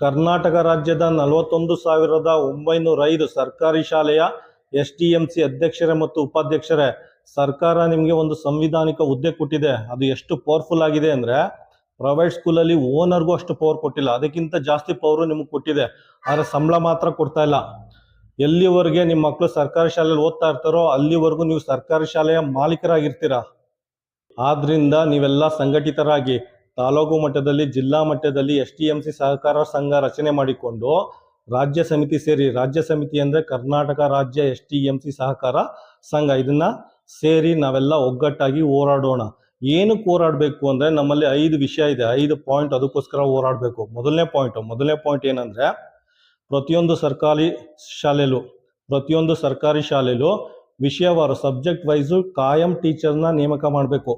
ಕರ್ನಾಟಕ ರಾಜ್ಯದ ನಲವತ್ತೊಂದು ಸಾವಿರದ ಒಂಬೈನೂರ ಐದು ಸರ್ಕಾರಿ ಶಾಲೆಯ ಎಸ್ ಟಿ ಎಂ ಸಿ ಅಧ್ಯಕ್ಷರೇ ಮತ್ತು ಉಪಾಧ್ಯಕ್ಷರೇ, ಸರ್ಕಾರ ನಿಮಗೆ ಒಂದು ಸಂವಿಧಾನಿಕ ಹುದ್ದೆ ಕೊಟ್ಟಿದೆ. ಅದು ಎಷ್ಟು ಪವರ್ಫುಲ್ ಆಗಿದೆ ಅಂದರೆ ಪ್ರೈವೇಟ್ ಸ್ಕೂಲಲ್ಲಿ ಓನರ್ಗೂ ಅಷ್ಟು ಪವರ್ ಕೊಟ್ಟಿಲ್ಲ. ಅದಕ್ಕಿಂತ ಜಾಸ್ತಿ ಪವರು ನಿಮಗೆ ಕೊಟ್ಟಿದೆ. ಆದರೆ ಸಂಬಳ ಮಾತ್ರ ಕೊಡ್ತಾ ಇಲ್ಲ. ಎಲ್ಲಿವರೆಗೆ ನಿಮ್ಮ ಮಕ್ಕಳು ಸರ್ಕಾರಿ ಶಾಲೆಯಲ್ಲಿ ಓದ್ತಾ ಇರ್ತಾರೋ ಅಲ್ಲಿವರೆಗೂ ನೀವು ಸರ್ಕಾರಿ ಶಾಲೆಯ ಮಾಲೀಕರಾಗಿರ್ತೀರ? ಆದ್ದರಿಂದ ನೀವೆಲ್ಲ ಸಂಘಟಿತರಾಗಿ ತಾಲೂಕು ಮಟ್ಟದಲ್ಲಿ, ಜಿಲ್ಲಾ ಮಟ್ಟದಲ್ಲಿ ಎಸ್ ಟಿ ಎಂ ಸಿ ಸಹಕಾರ ಸಂಘ ರಚನೆ ಮಾಡಿಕೊಂಡು ರಾಜ್ಯ ಸಮಿತಿ ಸೇರಿ, ರಾಜ್ಯ ಸಮಿತಿ ಅಂದರೆ ಕರ್ನಾಟಕ ರಾಜ್ಯ ಎಸ್ ಟಿ ಎಂ ಸಿ ಸಹಕಾರ ಸಂಘ. ಇದನ್ನ ಸೇರಿ ನಾವೆಲ್ಲ ಒಗ್ಗಟ್ಟಾಗಿ ಹೋರಾಡೋಣ. ಏನಕ್ಕೆ ಹೋರಾಡಬೇಕು ಅಂದರೆ ನಮ್ಮಲ್ಲಿ ಐದು ವಿಷಯ ಇದೆ. ಐದು ಪಾಯಿಂಟ್ ಅದಕ್ಕೋಸ್ಕರ ಹೋರಾಡಬೇಕು. ಮೊದಲನೇ ಪಾಯಿಂಟ್. ಮೊದಲನೇ ಪಾಯಿಂಟ್ ಏನಂದರೆ ಪ್ರತಿಯೊಂದು ಸರ್ಕಾರಿ ಶಾಲೆಯಲ್ಲೂ ಪ್ರತಿಯೊಂದು ಸರ್ಕಾರಿ ಶಾಲೆಯಲ್ಲೂ ವಿಷಯವಾರು, ಸಬ್ಜೆಕ್ಟ್ ವೈಸು ಕಾಯಂ ಟೀಚರ್ನ ನೇಮಕ ಮಾಡಬೇಕು.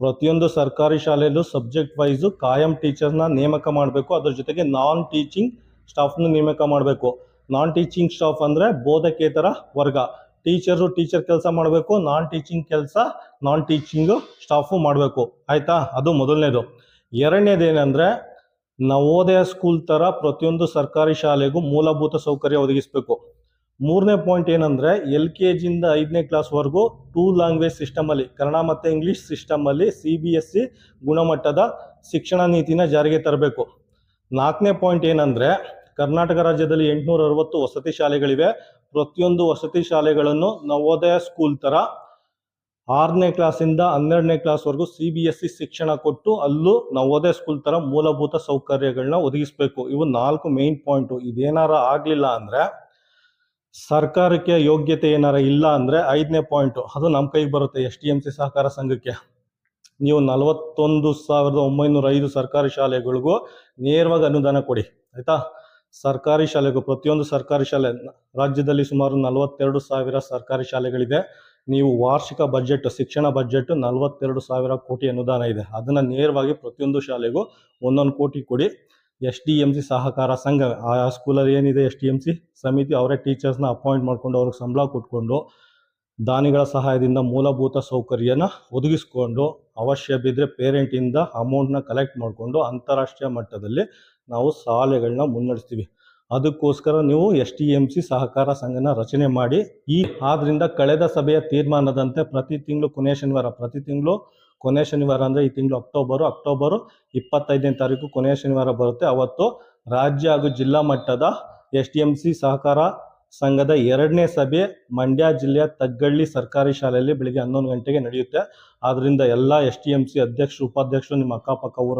ಪ್ರತಿಯೊಂದು ಸರ್ಕಾರಿ ಶಾಲೆಯಲ್ಲೂ ಸಬ್ಜೆಕ್ಟ್ ವೈಸು ಕಾಯಂ ಟೀಚರ್ನ ನೇಮಕ ಮಾಡಬೇಕು. ಅದ್ರ ಜೊತೆಗೆ ನಾನ್ ಟೀಚಿಂಗ್ ಸ್ಟಾಫ್ನ ನೇಮಕ ಮಾಡಬೇಕು. ನಾನ್ ಟೀಚಿಂಗ್ ಸ್ಟಾಫ್ ಅಂದರೆ ಬೋಧಕೇತರ ವರ್ಗ. ಟೀಚರು ಟೀಚರ್ ಕೆಲಸ ಮಾಡಬೇಕು. ನಾನ್ ಟೀಚಿಂಗ್ ಕೆಲಸ ನಾನ್ ಟೀಚಿಂಗು ಸ್ಟಾಫು ಮಾಡಬೇಕು. ಆಯಿತಾ? ಅದು ಮೊದಲನೇದು. ಎರಡನೇದೇನೆಂದರೆ ನವೋದಯ ಸ್ಕೂಲ್ ಥರ ಪ್ರತಿಯೊಂದು ಸರ್ಕಾರಿ ಶಾಲೆಗೂ ಮೂಲಭೂತ ಸೌಕರ್ಯ ಒದಗಿಸಬೇಕು. ಮೂರನೇ ಪಾಯಿಂಟ್ ಏನಂದರೆ ಎಲ್ ಕೆ ಜಿಯಿಂದ ಐದನೇ ಕ್ಲಾಸ್ವರೆಗೂ ಟೂ ಲ್ಯಾಂಗ್ವೇಜ್ ಸಿಸ್ಟಮಲ್ಲಿ ಕನ್ನಡ ಮತ್ತು ಇಂಗ್ಲೀಷ್ ಸಿಸ್ಟಮಲ್ಲಿ ಸಿ ಬಿ ಎಸ್ ಸಿ ಗುಣಮಟ್ಟದ ಶಿಕ್ಷಣ ನೀತಿನ ಜಾರಿಗೆ ತರಬೇಕು. ನಾಲ್ಕನೇ ಪಾಯಿಂಟ್ ಏನಂದರೆ ಕರ್ನಾಟಕ ರಾಜ್ಯದಲ್ಲಿ ಎಂಟುನೂರ ಅರವತ್ತು ವಸತಿ ಶಾಲೆಗಳಿವೆ. ಪ್ರತಿಯೊಂದು ವಸತಿ ಶಾಲೆಗಳನ್ನು ನವೋದಯ ಸ್ಕೂಲ್ ಥರ ಆರನೇ ಕ್ಲಾಸಿಂದ ಹನ್ನೆರಡನೇ ಕ್ಲಾಸ್ವರೆಗೂ ಸಿ ಬಿ ಎಸ್ ಸಿ ಶಿಕ್ಷಣ ಕೊಟ್ಟು ಅಲ್ಲೂ ನವೋದಯ ಸ್ಕೂಲ್ ಥರ ಮೂಲಭೂತ ಸೌಕರ್ಯಗಳನ್ನ ಒದಗಿಸಬೇಕು. ಇವು ನಾಲ್ಕು ಮೇನ್ ಪಾಯಿಂಟು ಇದೇನಾರ ಆಗಲಿಲ್ಲ ಅಂದರೆ ಸರ್ಕಾರಕ್ಕೆ ಯೋಗ್ಯತೆ ಏನಾರ ಇಲ್ಲ ಅಂದರೆ ಐದನೇ ಪಾಯಿಂಟು ಅದು ನಮ್ಮ ಕೈಗೆ ಬರುತ್ತೆ ಎಸ್ ಟಿ ಎಂ ಸಿ ಸಹಕಾರ ಸಂಘಕ್ಕೆ. ನೀವು ನಲವತ್ತೊಂದು ಸಾವಿರದ ಒಂಬೈನೂರ ಐದು ಸರ್ಕಾರಿ ಶಾಲೆಗಳಿಗೂ ನೇರವಾಗಿ ಅನುದಾನ ಕೊಡಿ, ಆಯಿತಾ? ಸರ್ಕಾರಿ ಶಾಲೆಗೂ, ಪ್ರತಿಯೊಂದು ಸರ್ಕಾರಿ ಶಾಲೆ, ರಾಜ್ಯದಲ್ಲಿ ಸುಮಾರು ನಲವತ್ತೆರಡು ಸಾವಿರ ಸರ್ಕಾರಿ ಶಾಲೆಗಳಿದೆ. ನೀವು ವಾರ್ಷಿಕ ಬಜೆಟ್ ಶಿಕ್ಷಣ ಬಜೆಟ್ ನಲವತ್ತೆರಡು ಸಾವಿರ ಕೋಟಿ ಅನುದಾನ ಇದೆ. ಅದನ್ನು ನೇರವಾಗಿ ಪ್ರತಿಯೊಂದು ಶಾಲೆಗೂ ಒಂದೊಂದು ಕೋಟಿ ಕೊಡಿ. ಎಸ್ ಡಿ ಎಂ ಸಿ ಸಹಕಾರ ಸಂಘ, ಆ ಸ್ಕೂಲಲ್ಲಿ ಏನಿದೆ ಎಸ್ ಡಿ ಎಂ ಸಿ? ಸಮಿತಿ ಅವರೇ ಟೀಚರ್ಸ್ನ ಅಪಾಯಿಂಟ್ ಮಾಡಿಕೊಂಡು ಅವ್ರಿಗೆ ಸಂಬಳ ಕೊಟ್ಕೊಂಡು ದಾನಿಗಳ ಸಹಾಯದಿಂದ ಮೂಲಭೂತ ಸೌಕರ್ಯನ ಒದಗಿಸ್ಕೊಂಡು ಅವಶ್ಯ ಬಿದ್ದರೆ ಪೇರೆಂಟಿಂದ ಅಮೌಂಟ್ನ ಕಲೆಕ್ಟ್ ಮಾಡಿಕೊಂಡು ಅಂತಾರಾಷ್ಟ್ರೀಯ ಮಟ್ಟದಲ್ಲಿ ನಾವು ಶಾಲೆಗಳನ್ನ ಮುನ್ನಡೆಸ್ತೀವಿ. ಅದಕ್ಕೋಸ್ಕರ ನೀವು ಎಸ್ ಟಿ ಎಂ ಸಿ ಸಹಕಾರ ಸಂಘನ ರಚನೆ ಮಾಡಿ ಈ ಆದ್ದರಿಂದ ಕಳೆದ ಸಭೆಯ ತೀರ್ಮಾನದಂತೆ ಪ್ರತಿ ತಿಂಗಳು ಕೊನೆಯ ಶನಿವಾರ, ಪ್ರತಿ ತಿಂಗಳು ಕೊನೆಯ ಶನಿವಾರ ಅಂದರೆ ಈ ತಿಂಗಳು ಅಕ್ಟೋಬರು ಅಕ್ಟೋಬರು ಇಪ್ಪತ್ತೈದನೇ ತಾರೀಕು ಕೊನೆಯ ಶನಿವಾರ ಬರುತ್ತೆ. ಅವತ್ತು ರಾಜ್ಯ ಹಾಗೂ ಜಿಲ್ಲಾ ಮಟ್ಟದ ಎಸ್ ಟಿ ಎಂ ಸಿ ಸಹಕಾರ ಸಂಘದ ಎರಡನೇ ಸಭೆ ಮಂಡ್ಯ ಜಿಲ್ಲೆಯ ತಗ್ಗಳ್ಳಿ ಸರ್ಕಾರಿ ಶಾಲೆಯಲ್ಲಿ ಬೆಳಿಗ್ಗೆ ಹನ್ನೊಂದು ಗಂಟೆಗೆ ನಡೆಯುತ್ತೆ. ಆದ್ದರಿಂದ ಎಲ್ಲ ಎಸ್ ಟಿ ಎಂ ಸಿ ಅಧ್ಯಕ್ಷರು, ಉಪಾಧ್ಯಕ್ಷರು, ನಿಮ್ಮ ಅಕ್ಕಪಕ್ಕ ಊರ